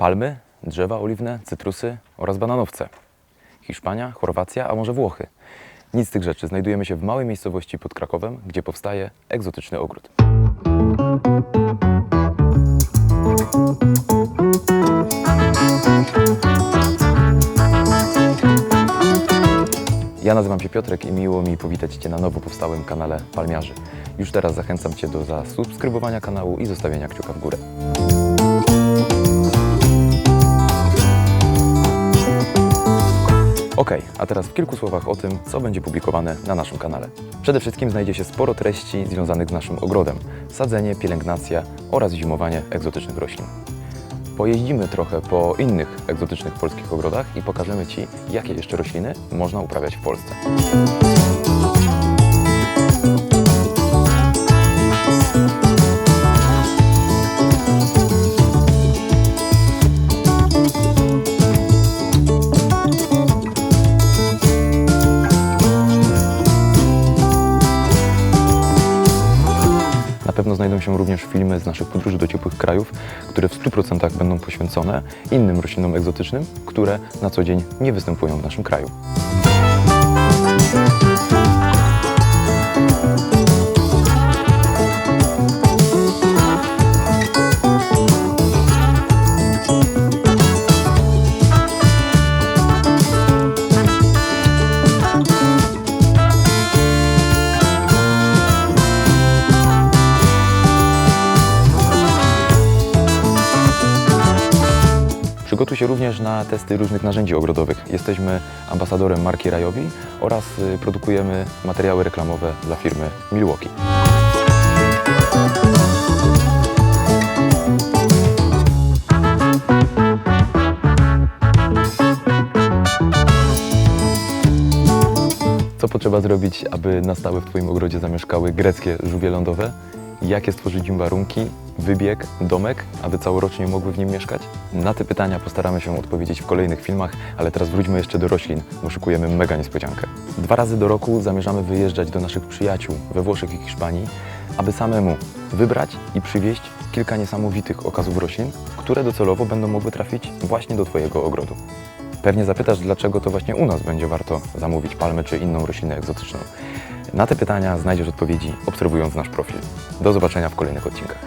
Palmy, drzewa oliwne, cytrusy oraz bananowce. Hiszpania, Chorwacja, a może Włochy. Nic z tych rzeczy. Znajdujemy się w małej miejscowości pod Krakowem, gdzie powstaje egzotyczny ogród. Ja nazywam się Piotrek i miło mi powitać Cię na nowo powstałym kanale Palmiarzy. Już teraz zachęcam Cię do zasubskrybowania kanału i zostawienia kciuka w górę. Ok, a teraz w kilku słowach o tym, co będzie publikowane na naszym kanale. Przede wszystkim znajdzie się sporo treści związanych z naszym ogrodem. Sadzenie, pielęgnacja oraz zimowanie egzotycznych roślin. Pojeździmy trochę po innych egzotycznych polskich ogrodach i pokażemy Ci, jakie jeszcze rośliny można uprawiać w Polsce. Pewno znajdą się również filmy z naszych podróży do ciepłych krajów, które w 100% będą poświęcone innym roślinom egzotycznym, które na co dzień nie występują w naszym kraju. Przygotuj się również na testy różnych narzędzi ogrodowych. Jesteśmy ambasadorem marki Rajowi oraz y, produkujemy materiały reklamowe dla firmy Milwaukee. Co potrzeba zrobić, aby na stałe w Twoim ogrodzie zamieszkały greckie żółwie lądowe? Jakie stworzyć im warunki, wybieg, domek, aby całorocznie mogły w nim mieszkać? Na te pytania postaramy się odpowiedzieć w kolejnych filmach, ale teraz wróćmy jeszcze do roślin, bo szykujemy mega niespodziankę. Dwa razy do roku zamierzamy wyjeżdżać do naszych przyjaciół we Włoszech i Hiszpanii, aby samemu wybrać i przywieźć kilka niesamowitych okazów roślin, które docelowo będą mogły trafić właśnie do Twojego ogrodu. Pewnie zapytasz, dlaczego to właśnie u nas będzie warto zamówić palmę czy inną roślinę egzotyczną. Na te pytania znajdziesz odpowiedzi obserwując nasz profil. Do zobaczenia w kolejnych odcinkach.